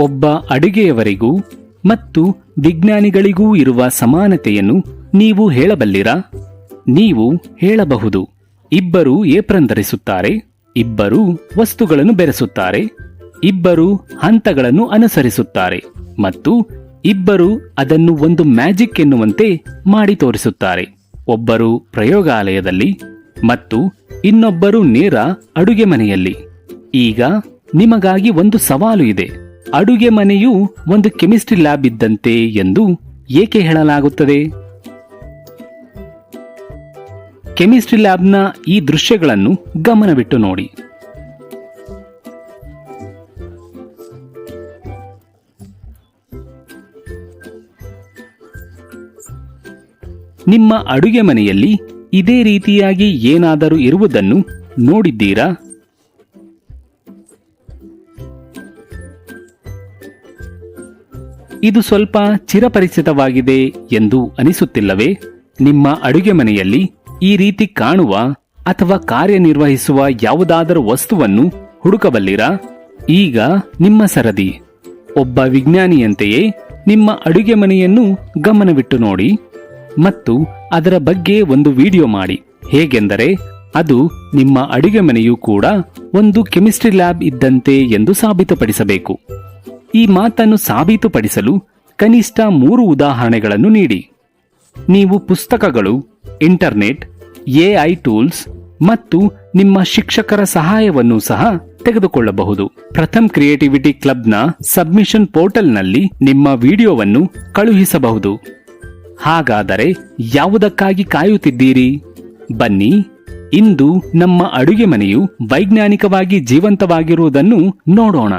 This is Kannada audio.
ಒಬ್ಬ ಅಡುಗೆಯವರಿಗೂ ಮತ್ತು ವಿಜ್ಞಾನಿಗಳಿಗೂ ಇರುವ ಸಮಾನತೆಯನ್ನು ನೀವು ಹೇಳಬಲ್ಲಿರಾ? ನೀವು ಹೇಳಬಹುದು. ಇಬ್ಬರು ಏಪ್ರನ್ ಧರಿಸುತ್ತಾರೆ, ಇಬ್ಬರು ವಸ್ತುಗಳನ್ನು ಬೆರೆಸುತ್ತಾರೆ, ಇಬ್ಬರು ಹಂತಗಳನ್ನು ಅನುಸರಿಸುತ್ತಾರೆ ಮತ್ತು ಇಬ್ಬರು ಅದನ್ನು ಒಂದು ಮ್ಯಾಜಿಕ್ ಎನ್ನುವಂತೆ ಮಾಡಿ ತೋರಿಸುತ್ತಾರೆ. ಒಬ್ಬರು ಪ್ರಯೋಗಾಲಯದಲ್ಲಿ ಮತ್ತು ಇನ್ನೊಬ್ಬರು ನೇರ ಅಡುಗೆ ಮನೆಯಲ್ಲಿ. ಈಗ ನಿಮಗಾಗಿ ಒಂದು ಸವಾಲು ಇದೆ. ಅಡುಗೆ ಮನೆಯು ಒಂದು ಕೆಮಿಸ್ಟ್ರಿ ಲ್ಯಾಬ್ ಇದ್ದಂತೆ ಎಂದು ಏಕೆ ಹೇಳಲಾಗುತ್ತದೆ? ಕೆಮಿಸ್ಟ್ರಿ ಲ್ಯಾಬ್ನ ಈ ದೃಶ್ಯಗಳನ್ನು ಗಮನವಿಟ್ಟು ನೋಡಿ. ನಿಮ್ಮ ಅಡುಗೆ ಮನೆಯಲ್ಲಿ ಇದೇ ರೀತಿಯಾಗಿ ಏನಾದರೂ ಇರುವುದನ್ನು ನೋಡಿದ್ದೀರಾ? ಇದು ಸ್ವಲ್ಪ ಚಿರಪರಿಚಿತವಾಗಿದೆ ಎಂದು ಅನಿಸುತ್ತಿಲ್ಲವೇ? ನಿಮ್ಮ ಅಡುಗೆ ಮನೆಯಲ್ಲಿ ಈ ರೀತಿ ಕಾಣುವ ಅಥವಾ ಕಾರ್ಯನಿರ್ವಹಿಸುವ ಯಾವುದಾದರೂ ವಸ್ತುವನ್ನು ಹುಡುಕಬಲ್ಲಿರಾ? ಈಗ ನಿಮ್ಮ ಸರದಿ. ಒಬ್ಬ ವಿಜ್ಞಾನಿಯಂತೆಯೇ ನಿಮ್ಮ ಅಡುಗೆ ಮನೆಯನ್ನು ಗಮನವಿಟ್ಟು ನೋಡಿ ಮತ್ತು ಅದರ ಬಗ್ಗೆ ಒಂದು ವಿಡಿಯೋ ಮಾಡಿ. ಹೇಗೆಂದರೆ ಅದು ನಿಮ್ಮ ಅಡುಗೆ ಮನೆಯೂ ಕೂಡ ಒಂದು ಕೆಮಿಸ್ಟ್ರಿ ಲ್ಯಾಬ್ ಇದ್ದಂತೆ ಎಂದು ಸಾಬೀತುಪಡಿಸಬೇಕು. ಈ ಮಾತನ್ನು ಸಾಬೀತುಪಡಿಸಲು ಕನಿಷ್ಠ ಮೂರು ಉದಾಹರಣೆಗಳನ್ನು ನೀಡಿ. ನೀವು ಪುಸ್ತಕಗಳು, ಇಂಟರ್ನೆಟ್ ಎಐ ಟೂಲ್ಸ್ ಮತ್ತು ನಿಮ್ಮ ಶಿಕ್ಷಕರ ಸಹಾಯವನ್ನು ಸಹ ತೆಗೆದುಕೊಳ್ಳಬಹುದು. ಪ್ರಥಮ್ ಕ್ರಿಯೇಟಿವಿಟಿ ಕ್ಲಬ್ನ ಸಬ್ಮಿಷನ್ ಪೋರ್ಟಲ್ನಲ್ಲಿ ನಿಮ್ಮ ವಿಡಿಯೋವನ್ನು ಕಳುಹಿಸಬಹುದು. ಹಾಗಾದರೆ ಯಾವುದಕ್ಕಾಗಿ ಕಾಯುತ್ತಿದ್ದೀರಿ? ಬನ್ನಿ, ಇಂದು ನಮ್ಮ ಅಡುಗೆ ಮನೆಯು ವೈಜ್ಞಾನಿಕವಾಗಿ ಜೀವಂತವಾಗಿರುವುದನ್ನು ನೋಡೋಣ.